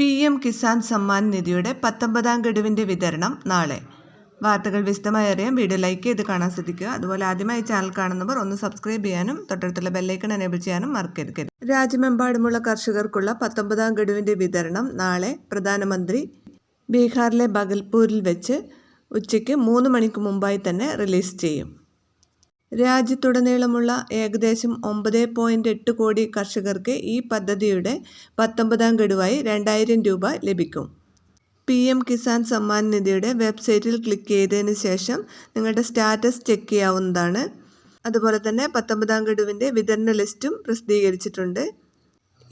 P M Kisan Samman നിധിയുടെ പത്തൊമ്പതാം ഗഡുവിന്റെ വിതരണം നാളെ. വാർത്തകൾ വിശദമായി അറിയാൻ വീഡിയോ ലൈക്ക് ചെയ്ത് കാണാൻ ശ്രദ്ധിക്കുക. അതുപോലെ ആദ്യമായി ചാനൽ കാണുന്നവർ ഒന്ന് സബ്സ്ക്രൈബ് ചെയ്യാനും തൊട്ടടുത്തുള്ള ബെല്ലൈക്കൺ എനേബിൾ ചെയ്യാനും മറക്കരുത്. രാജ്യമെമ്പാടുമുള്ള കർഷകർക്കുള്ള പത്തൊമ്പതാം ഗഡുവിന്റെ വിതരണം നാളെ പ്രധാനമന്ത്രി ബീഹാറിലെ ബഗൽപൂരിൽ വെച്ച് ഉച്ചയ്ക്ക് മൂന്ന് മണിക്ക് മുമ്പായി തന്നെ റിലീസ് ചെയ്യും. രാജ്യത്തുടനീളമുള്ള ഏകദേശം ഒമ്പത് പോയിന്റ് എട്ട് കോടി കർഷകർക്ക് ഈ പദ്ധതിയുടെ പത്തൊമ്പതാം ഗഡുവായി രണ്ടായിരം രൂപ ലഭിക്കും. പി എം കിസാൻ സമ്മാൻ നിധിയുടെ വെബ്സൈറ്റിൽ ക്ലിക്ക് ചെയ്തതിന് ശേഷം നിങ്ങളുടെ സ്റ്റാറ്റസ് ചെക്ക് ചെയ്യാവുന്നതാണ്. അതുപോലെ തന്നെ പത്തൊമ്പതാം ഗഡുവിന്റെ വിതരണ ലിസ്റ്റും പ്രസിദ്ധീകരിച്ചിട്ടുണ്ട്.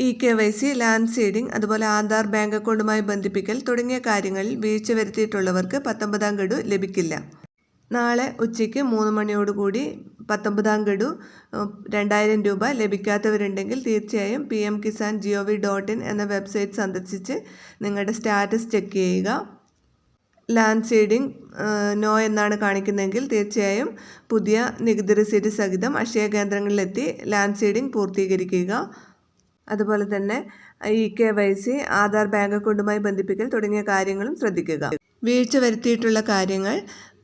E K Y C land seeding അതുപോലെ ആധാർ ബാങ്ക് അക്കൗണ്ടുമായി ബന്ധിപ്പിക്കൽ തുടങ്ങിയ കാര്യങ്ങളിൽ വീഴ്ച വരുത്തിയിട്ടുള്ളവർക്ക് പത്തൊമ്പതാം ഗഡു ലഭിക്കില്ല. നാളെ ഉച്ചയ്ക്ക് മൂന്ന് മണിയോടുകൂടി പത്തൊമ്പതാം ഗഡു രണ്ടായിരം രൂപ ലഭിക്കാത്തവരുണ്ടെങ്കിൽ തീർച്ചയായും P M Kisan G O V dot in എന്ന വെബ്സൈറ്റ് സന്ദർശിച്ച് നിങ്ങളുടെ സ്റ്റാറ്റസ് ചെക്ക് ചെയ്യുക. ലാൻഡ് സീഡിംഗ് നോ എന്നാണ് കാണിക്കുന്നതെങ്കിൽ തീർച്ചയായും പുതിയ നികുതി റെസീറ്റ് സഹിതം അക്ഷയ കേന്ദ്രങ്ങളിലെത്തി ലാൻഡ് സീഡിംഗ് പൂർത്തീകരിക്കുക. അതുപോലെ തന്നെ E K Y C Aadhaar bank അക്കൗണ്ടുമായി ബന്ധിപ്പിക്കൽ തുടങ്ങിയ കാര്യങ്ങളും ശ്രദ്ധിക്കുക. വീഴ്ച വരുത്തിയിട്ടുള്ള കാര്യങ്ങൾ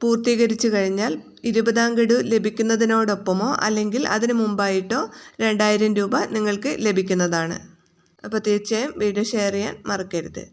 പൂർത്തീകരിച്ചു കഴിഞ്ഞാൽ ഇരുപതാം ഗഡു ലഭിക്കുന്നതിനോടൊപ്പമോ അല്ലെങ്കിൽ അതിന് മുമ്പായിട്ടോ രണ്ടായിരം രൂപ നിങ്ങൾക്ക് ലഭിക്കുന്നതാണ്. അപ്പോൾ തീർച്ചയായും വീഡിയോ ഷെയർ ചെയ്യാൻ മറക്കരുത്.